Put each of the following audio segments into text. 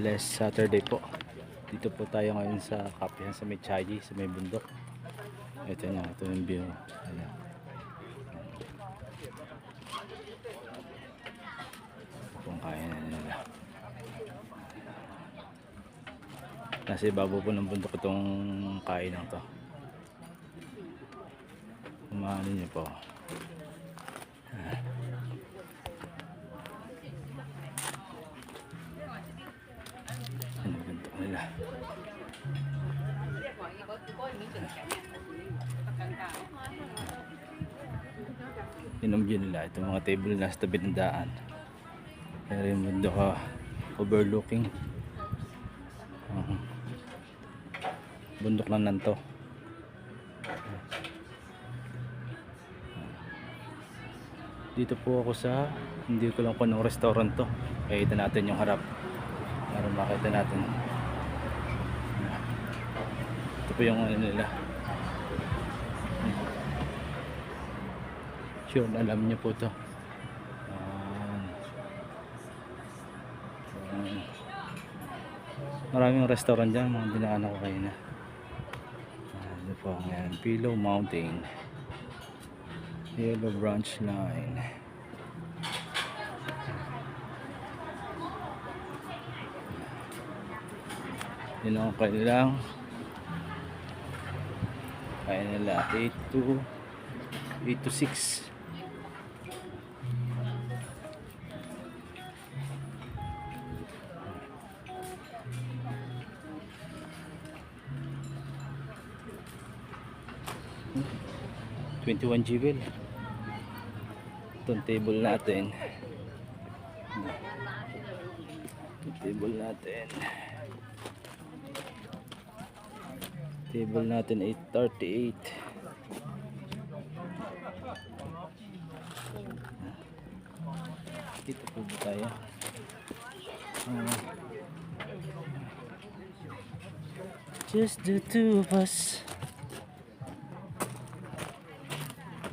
Blessed Saturday po. Dito po tayo ngayon sa kapihan sa Mechaji, sa may bundok. Ito na, ito yung view. Ayan. Kung kaya na nila. Nasa ibabaw po ng bundok itong kainan to. Umano niyo po. Yun nila. Itong mga table na sa tabi ng daan. Pero yung mundo ka overlooking. Uh, bundok lang nanto. Dito po ako sa hindi ko lang po ng restaurant to. Kaya natin yung harap para makita natin ito po yung ano nila sure alam niyo po to. Ayan. maraming restaurant dyan mga dinaan ako kayo na. Ito po ayan. Pillow Mountain. Yellow Branch Line. Yun ang kanilang kaya nila 8 to 8 to 6 21 GBL itong table natin itong table natin Table natin 838. Dito po ba tayo? Ah. just the two of us.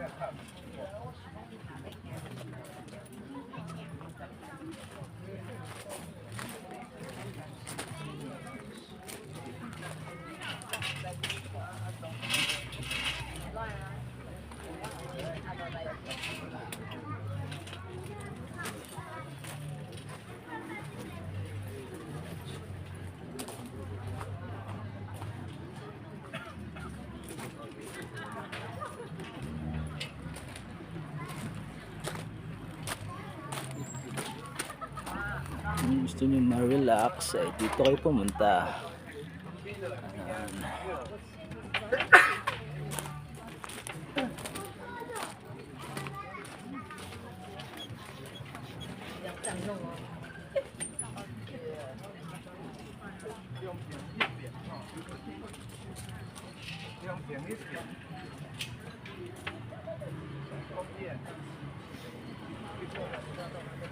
us. Yan. kung gusto nyo ma-relax ay dito kayo pumunta Ayan. Thank you.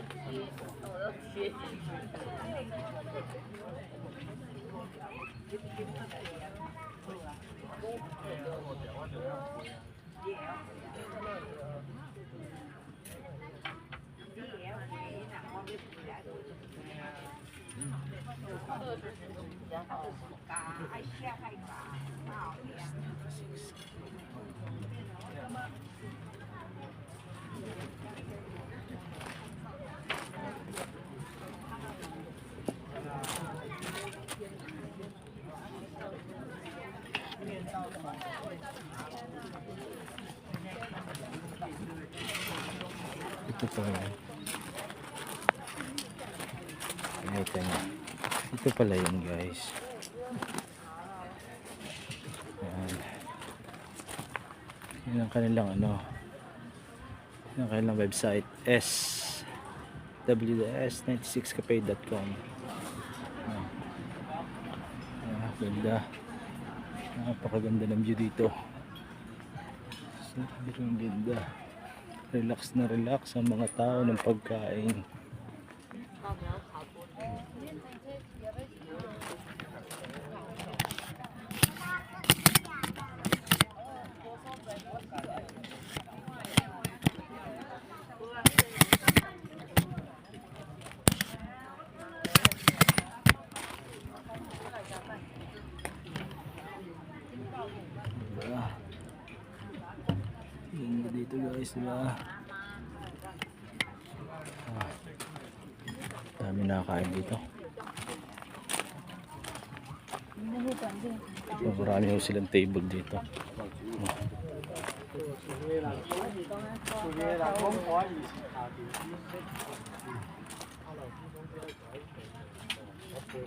接，我要学习。Thank you. Ito pala. Ito na. Ito pala yun guys. Ayan. Yan ang kanilang ano. Yan ang kanilang website. S wds96cafe.com Ayan. Ah, ganda. Napakaganda ng view dito. Sobrang ganda. Relax na relax ang mga tao ng pagkain. Diba? Ganda dito guys, diba? Ah, dami nakakain dito. Marami ho silang table dito. Ganda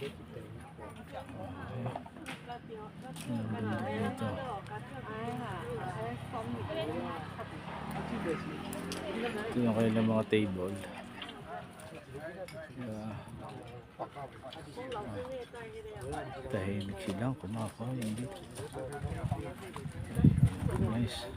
dito. Ito yung kanilang mga table. Yeah. Tahimik silang kumakain dito. Nice.